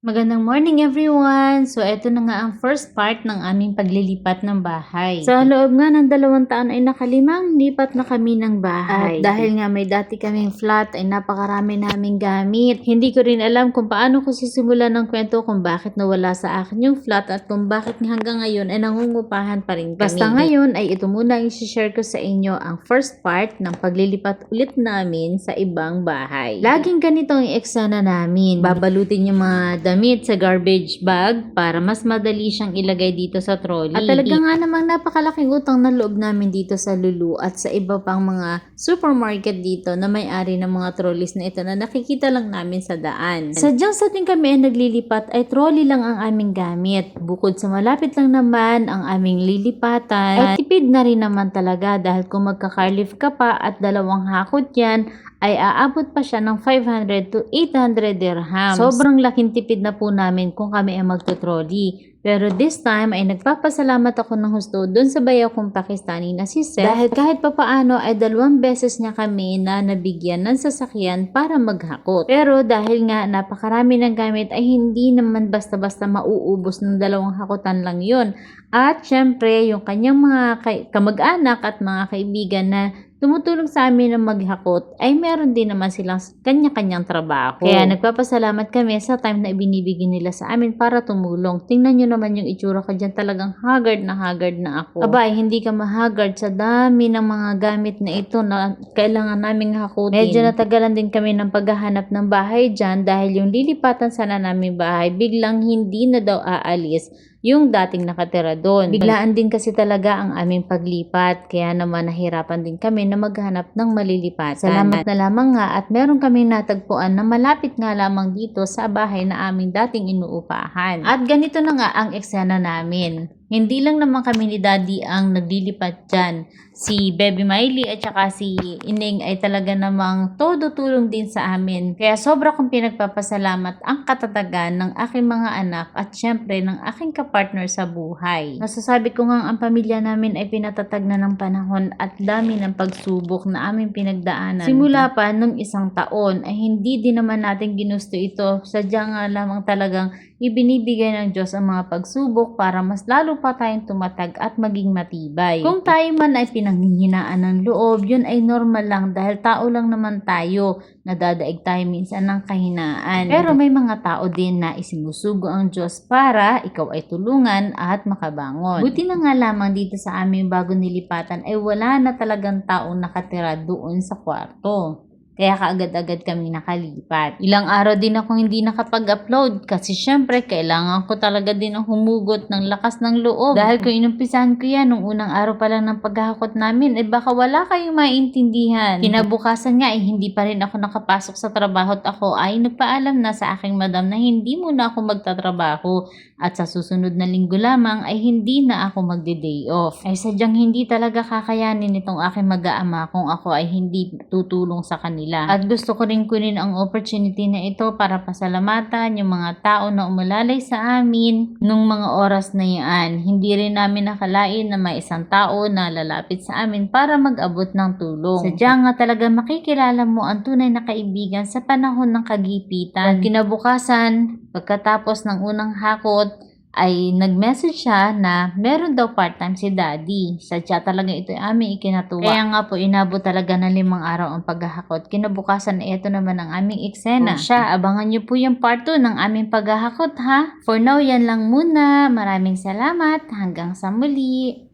Magandang morning everyone! So, ito na nga ang first part ng aming paglilipat ng bahay. Sa loob nga ng dalawang taon ay nakalimang lipat na kami ng bahay. At dahil nga may dati kaming flat ay napakarami naming gamit. Hindi ko rin alam kung paano ko sisimulan ng kwento kung bakit nawala sa akin yung flat at kung bakit hanggang ngayon ay nangungupahan pa rin kami. Basta ngayon ay ito muna ang share ko sa inyo ang first part ng paglilipat ulit namin sa ibang bahay. Laging ganito ang eksena namin. Babalutin yung mga damit sa garbage bag para mas madali siyang ilagay dito sa trolley. At talaga nga namang napakalaking utang na loob namin dito sa Lulu at sa iba pang mga supermarket dito na may-ari ng mga trolleys na ito na nakikita lang namin sa daan. Sadyang sa ating kami ay naglilipat ay trolley lang ang aming gamit. Bukod sa malapit lang naman ang aming lilipatan, ay tipid na rin naman talaga dahil kung magka-carlift ka pa at dalawang hakot yan, ay aabot pa siya ng 500 to 800 dirhams. Sobrang laking tipid na po namin kung kami ay magtutrolly. Pero this time ay nagpapasalamat ako ng husto doon sa bayaw kong Pakistani na si Seth dahil kahit papaano ay dalawang beses niya kami na nabigyan ng sasakyan para maghakot. Pero dahil nga napakarami ng gamit ay hindi naman basta-basta mauubos ng dalawang hakutan lang yun. At syempre yung kanyang mga kamag-anak at mga kaibigan na tumutulong sa amin na maghakot ay meron din naman silang kanya-kanyang trabaho. Kaya nagpapasalamat kami sa time na ibinibigay nila sa amin para tumulong. Tingnan nyo naman yung itsura ko dyan talagang haggard na haggard na ako. Abay, hindi ka mahagard sa dami ng mga gamit na ito na kailangan naming hakutin. Medyo natagalan din kami ng paghahanap ng bahay dyan dahil yung lilipatan sana namin bahay biglang hindi na daw aalis yung dating nakatira doon. Biglaan din kasi talaga ang aming paglipat, kaya naman nahirapan din kami na maghanap ng malilipatan. Salamat na lamang nga at meron kaming natagpuan na malapit nga lamang dito sa bahay na aming dating inuupahan. At ganito na nga ang eksena namin. Hindi lang naman kami ni Daddy ang naglilipat dyan. Si Baby Miley at saka si Ining ay talaga namang todo tulong din sa amin. Kaya sobra kong pinagpapasalamat ang katatagan ng aking mga anak at syempre ng aking kapartner sa buhay. Masasabi ko nga ang pamilya namin ay pinatatag na ng panahon at dami ng pagsubok na aming pinagdaanan. Simula pa nung isang taon ay hindi din naman natin ginusto ito. Sadya nga lamang talagang ibinibigay ng Diyos ang mga pagsubok para mas lalo pa tayong tumatag at maging matibay. Kung tayo man ay pinanghihinaan ng loob, yun ay normal lang dahil tao lang naman tayo. Nadadaig tayo minsan ng kahinaan. Pero may mga tao din na isinusugo ang Diyos para ikaw ay tulungan at makabangon. Buti na nga lamang dito sa aming bago nilipatan ay wala na talagang taong nakatira doon sa kwarto. Kaya kaagad-agad kami nakalipat. Ilang araw din akong hindi nakapag-upload kasi syempre kailangan ko talaga din ang humugot ng lakas ng loob. Dahil kung inumpisahan ko yan nung unang araw pa lang ng paghahakot namin, eh baka wala kayong maintindihan. Kinabukasan nga eh hindi pa rin ako nakapasok sa trabaho at ako ay nagpaalam na sa aking madam na hindi muna ako magtatrabaho at sa susunod na linggo lamang ay hindi na ako magde-day off. Ay sadyang hindi talaga kakayanin itong aking mag-aama kung ako ay hindi tutulong sa kanila. At gusto ko rin kunin ang opportunity na ito para pasalamatan yung mga tao na umulalay sa amin nung mga oras na yan. Hindi rin namin nakalain na may isang tao na lalapit sa amin para mag-abot ng tulong. Sadya nga talaga makikilala mo ang tunay na kaibigan sa panahon ng kagipitan. At kinabukasan, pagkatapos ng unang hakot, ay nag-message siya na meron daw part-time si daddy. Sadya talaga ito ay aming ikinatuwa. Kaya nga po, inabot talaga ng limang araw ang paghahakot. Kinabukasan, ito naman ang aming eksena. O siya, abangan niyo po yung part 2 ng aming paghahakot ha. For now, yan lang muna. Maraming salamat. Hanggang sa muli.